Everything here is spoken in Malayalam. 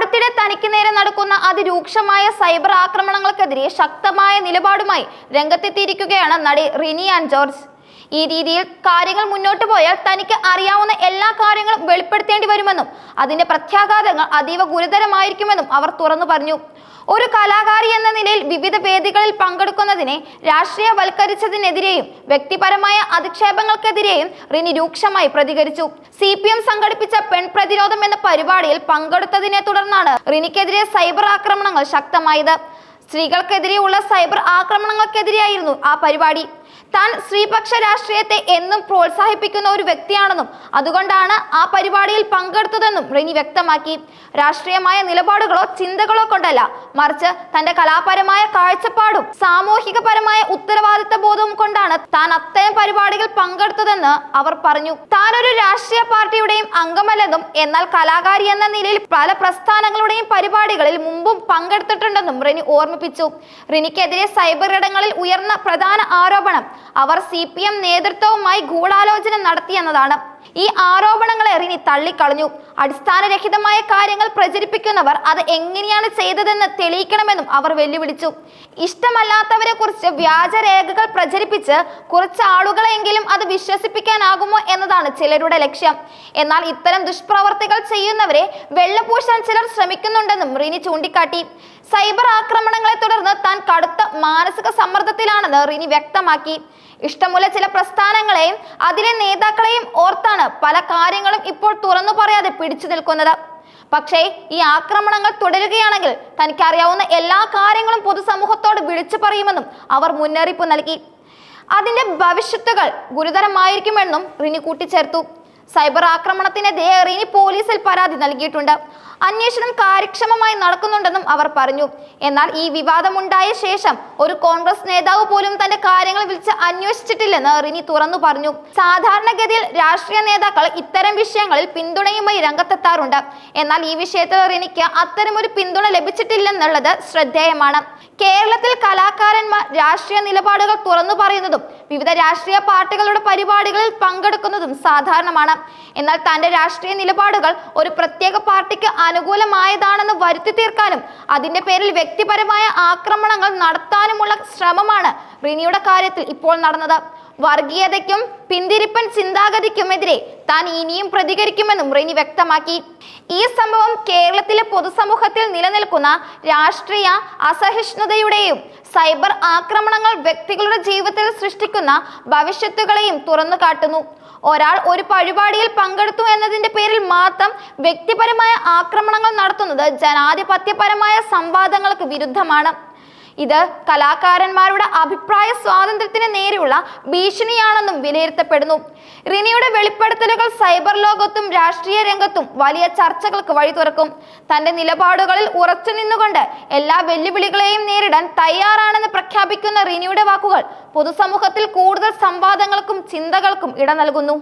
അടുത്തിടെ തനിക്ക് നേരെ നടക്കുന്ന അതിരൂക്ഷമായ സൈബർ ആക്രമണങ്ങൾക്കെതിരെ ശക്തമായ നിലപാടുമായി രംഗത്തെത്തിയിരിക്കുകയാണ് നടി റിനി ആൻഡ് ജോർജ്. ഈ രീതിയിൽ കാര്യങ്ങൾ മുന്നോട്ട് പോയാൽ തനിക്ക് അറിയാവുന്ന എല്ലാ കാര്യങ്ങളും വെളിപ്പെടുത്തേണ്ടി വരുമെന്നും അതിന്റെ പ്രത്യാഘാതങ്ങൾ അതീവ ഗുരുതരമായിരിക്കുമെന്നും അവർ തുറന്നു പറഞ്ഞു. ഒരു കലാകാരി എന്ന നിലയിൽ വിവിധ വേദികളിൽ പങ്കെടുക്കുന്നതിനെ രാഷ്ട്രീയവൽക്കരിച്ചതിനെതിരെയും വ്യക്തിപരമായ അധിക്ഷേപങ്ങൾക്കെതിരെയും റിനി രൂക്ഷമായി പ്രതികരിച്ചു. സി പി എം സംഘടിപ്പിച്ച പെൺ പ്രതിരോധം എന്ന പരിപാടിയിൽ പങ്കെടുത്തതിനെ തുടർന്നാണ് റിനിക്കെതിരെ സൈബർ ആക്രമണങ്ങൾ ശക്തമായത്. സ്ത്രീകൾക്കെതിരെയുള്ള സൈബർ ആക്രമണങ്ങൾക്കെതിരെയായിരുന്നു ആ പരിപാടി. താൻ സ്ത്രീപക്ഷ രാഷ്ട്രീയത്തെ എന്നും പ്രോത്സാഹിപ്പിക്കുന്ന ഒരു വ്യക്തിയാണെന്നും അതുകൊണ്ടാണ് ആ പരിപാടിയിൽ പങ്കെടുത്തതെന്നും റിനി വ്യക്തമാക്കി. രാഷ്ട്രീയമായ നിലപാടുകളോ ചിന്തകളോ കൊണ്ടല്ല മറിച്ച് തന്റെ കലാപരമായ കാഴ്ചപ്പാടും സാമൂഹികപരമായ ഉത്തരവാദിത്ത ബോധവും കൊണ്ടാണ് താൻ അത്തരം പരിപാടികൾ പങ്കെടുത്തതെന്ന് അവർ പറഞ്ഞു. താൻ ഒരു രാഷ്ട്രീയ പാർട്ടിയുടെയും അംഗമല്ലെന്നും എന്നാൽ കലാകാരി എന്ന നിലയിൽ പല പ്രസ്ഥാനങ്ങളുടെയും പരിപാടികളിൽ മുമ്പും പങ്കെടുത്തിട്ടുണ്ടെന്നും റിനി ഓർമ്മിപ്പിച്ചു. റിനിക്കെതിരെ സൈബർ ഇടങ്ങളിൽ ഉയർന്ന പ്രധാന ആരോപണം അവർ സി നേതൃത്വവുമായി ഗൂഢാലോചന നടത്തിയെന്നതാണ് ഈ ആരോപണങ്ങളെ എറിഞ്ഞി തള്ളിക്കളഞ്ഞു. അടിസ്ഥാനരഹിതമായ കാര്യങ്ങൾ പ്രചരിപ്പിക്കുന്നവർ അത് എങ്ങനെയാണ് ചെയ്തതെന്ന് തെളിയിക്കണമെന്നും അവർ വെല്ലുവിളിച്ചു. ഇഷ്ടമല്ലാത്തവരെ കുറിച്ച് വ്യാജരേഖകൾ പ്രചരിപ്പിച്ച് കുറച്ച് ആളുകളെങ്കിലും അത് വിശ്വസിപ്പിക്കാനാകുമോ എന്നതാണ് ചിലരുടെ ലക്ഷ്യം. എന്നാൽ ഇത്തരം ദുഷ്പ്രവർത്തികൾ ചെയ്യുന്നവരെ വെള്ളപൂശാൻ ചിലർ ശ്രമിക്കുന്നുണ്ടെന്നും റിനി ചൂണ്ടിക്കാട്ടി. സൈബർ ആക്രമണങ്ങളെ തുടർന്ന് താൻ കടുത്ത മാനസിക സമ്മർദ്ദത്തിലാണെന്ന് റിനി വ്യക്തമാക്കി. ഇഷ്ടമുള്ള ചില പ്രസ്ഥാനങ്ങളെയും അതിലെ നേതാക്കളെയും ഓർത്താണ് പല കാര്യങ്ങളും ഇപ്പോൾ തുറന്നു പറയാതെ പിടിച്ചു നിൽക്കുന്നത്. പക്ഷേ ഈ ആക്രമണങ്ങൾ തുടരുകയാണെങ്കിൽ തനിക്കറിയാവുന്ന എല്ലാ കാര്യങ്ങളും പൊതുസമൂഹത്തോട് വിളിച്ചു പറയുമെന്നും അവർ മുന്നറിയിപ്പ് നൽകി. അതിന്റെ ഭവിഷ്യത്തുകൾ ഗുരുതരമായിരിക്കുമെന്നും റിനി കൂട്ടിച്ചേർത്തു. സൈബർ ആക്രമണത്തിനെതിരെ ഇനി പോലീസിൽ പരാതി നൽകിയിട്ടുണ്ട്. അന്വേഷണം കാര്യക്ഷമമായി നടക്കുന്നുണ്ടെന്നും അവർ പറഞ്ഞു. എന്നാൽ ഈ വിവാദമുണ്ടായ ശേഷം ഒരു കോൺഗ്രസ് നേതാവ് പോലും തന്റെ കാര്യങ്ങൾ വിളിച്ച് അന്വേഷിച്ചിട്ടില്ലെന്ന് റിനി തുറന്നു പറഞ്ഞു. സാധാരണഗതിയിൽ രാഷ്ട്രീയ നേതാക്കൾ ഇത്തരം വിഷയങ്ങളിൽ പിന്തുണയുമായി രംഗത്തെത്താറുണ്ട്. എന്നാൽ ഈ വിഷയത്തിൽ റിനിക്ക് അത്തരമൊരു പിന്തുണ ലഭിച്ചിട്ടില്ലെന്നുള്ളത് ശ്രദ്ധേയമാണ്. കേരളത്തിൽ കലാകാരന്മാർ രാഷ്ട്രീയ നിലപാടുകൾ തുറന്നു പറയുന്നതും വിവിധ രാഷ്ട്രീയ പാർട്ടികളുടെ പരിപാടികളിൽ പങ്കെടുക്കുന്നതും സാധാരണമാണ്. എന്നാൽ തന്റെ രാഷ്ട്രീയ നിലപാടുകൾ ഒരു പ്രത്യേക പാർട്ടിക്ക് അനുകൂലമായതാണെന്ന് വരുത്തി തീർക്കാനും അതിന്റെ പേരിൽ വ്യക്തിപരമായ ആക്രമണങ്ങൾ നടത്താനുമുള്ള ശ്രമമാണ് റിനിയുടെ കാര്യത്തിൽ ഇപ്പോൾ നടന്നത്. വർഗീയതയ്ക്കും പിന്തിരിപ്പൻ ചിന്താഗതിക്കുമെതിരെ താൻ ഇനിയും പ്രതികരിക്കുമെന്നും റിനി വ്യക്തമാക്കി. ഈ സംഭവം കേരളത്തിലെ പൊതുസമൂഹത്തിൽ നിലനിൽക്കുന്ന രാഷ്ട്രീയ അസഹിഷ്ണുതയുടെയും സൈബർ ആക്രമണങ്ങൾ വ്യക്തികളുടെ ജീവിതത്തിൽ സൃഷ്ടിക്കുന്ന ഭവിഷ്യത്തുകളെയും തുറന്നു കാട്ടുന്നു. ഒരാൾ ഒരു പരിപാടിയിൽ പങ്കെടുത്തു എന്നതിന്റെ പേരിൽ മാത്രം വ്യക്തിപരമായ ആക്രമണങ്ങൾ നടത്തുന്നത് ജനാധിപത്യപരമായ സംവാദങ്ങൾക്ക് വിരുദ്ധമാണ്. ഇത് കലാകാരന്മാരുടെ അഭിപ്രായ സ്വാതന്ത്ര്യത്തിന് നേരെയുള്ള ഭീഷണിയാണെന്നും വിലയിരുത്തപ്പെടുന്നു. റിനിയുടെ വെളിപ്പെടുത്തലുകൾ സൈബർ ലോകത്തും രാഷ്ട്രീയ രംഗത്തും വലിയ ചർച്ചകൾക്ക് വഴി തുറക്കും. തന്റെ നിലപാടുകളിൽ ഉറച്ചു നിന്നുകൊണ്ട് എല്ലാ വെല്ലുവിളികളെയും നേരിടാൻ തയ്യാറാണെന്ന് പ്രഖ്യാപിക്കുന്ന റിനിയുടെ വാക്കുകൾ പൊതുസമൂഹത്തിൽ കൂടുതൽ സംവാദങ്ങൾക്കും ചിന്തകൾക്കും ഇട നൽകുന്നു.